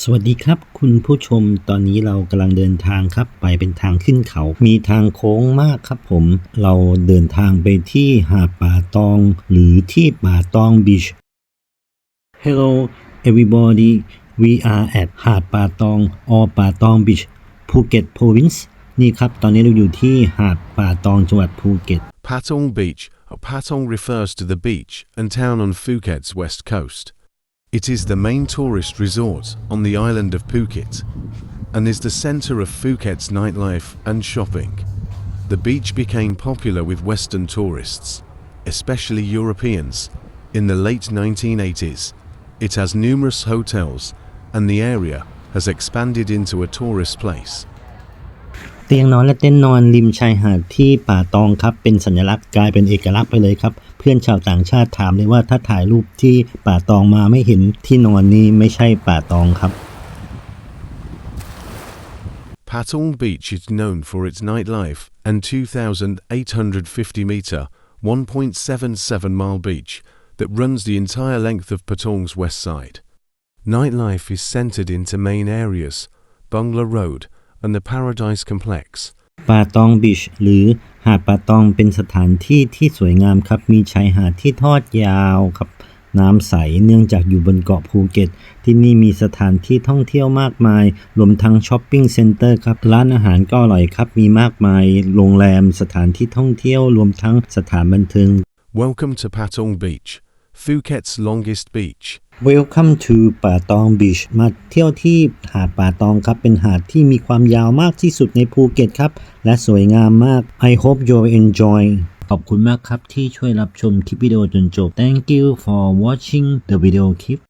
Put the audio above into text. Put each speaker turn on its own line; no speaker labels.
สวัสดีครับ คุณผู้ชมตอนนี้เรากำลังเดินทางครับ ไปเป็นทางขึ้นเขา มีทางโค้งมากครับผม เราเดินทางไปที่หาดป่าตอง หรือที่ป่าตองบีช Hello everybody we are at หาดป่าตอง or ป่าตองบีชภูเก็ต province นี่ครับ ตอนนี้เราอยู่ที่หาดป่าตองจังหวัดภูเก็ต
Patong Beach. Patong refers to the beach and town on Phuket's west coast. It is the main tourist resort on the island of Phuket and is the center of Phuket's nightlife and shopping. The beach became popular with Western tourists, especially Europeans, in the late 1980s. It has numerous hotels and the area has expanded into a tourist place.
เตียงนอนและเต็นท์นอนริมชายหาดที่ป่าตองครับ เป็นสัญลักษณ์กลายเป็นเอกลักษณ์ไปเลยครับ เพื่อนชาวต่างชาติถามเลยว่าถ้าถ่ายรูปที่ป่าตองมาไม่เห็นที่นอนนี้ไม่ใช่ป่าตองครับ
Patong Beach is known for its nightlife and 2,850-meter 1.77 mile beach that runs the entire length of Patong's west side. Nightlife is centered into main areas, Bungla Road and the Paradise Complex.
ป่าตองบีชหรือหาดป่าตองเป็นสถานที่ที่สวยงามครับ มีชายหาดที่ทอดยาวครับ น้ำใสเนื่องจากอยู่บนเกาะภูเก็ต ที่นี่มีสถานที่ท่องเที่ยวมากมาย รวมทั้งช้อปปิ้งเซ็นเตอร์ครับ ร้านอาหารก็อร่อยครับ มีมากมาย โรงแรม สถานที่ท่องเที่ยว รวมทั้งสถานบันเทิง
Welcome to Patong Beach, Phuket's longest beach.
Welcome to ป่าตองบีชมาเที่ยวที่หาดป่าตองครับ เป็นหาดที่มีความยาวมากที่สุดในภูเก็ตครับ และสวยงามมาก I hope you enjoy ขอบคุณมากครับที่ช่วยรับชมคลิปวิดีโอจนจบ Thank you for watching the video clip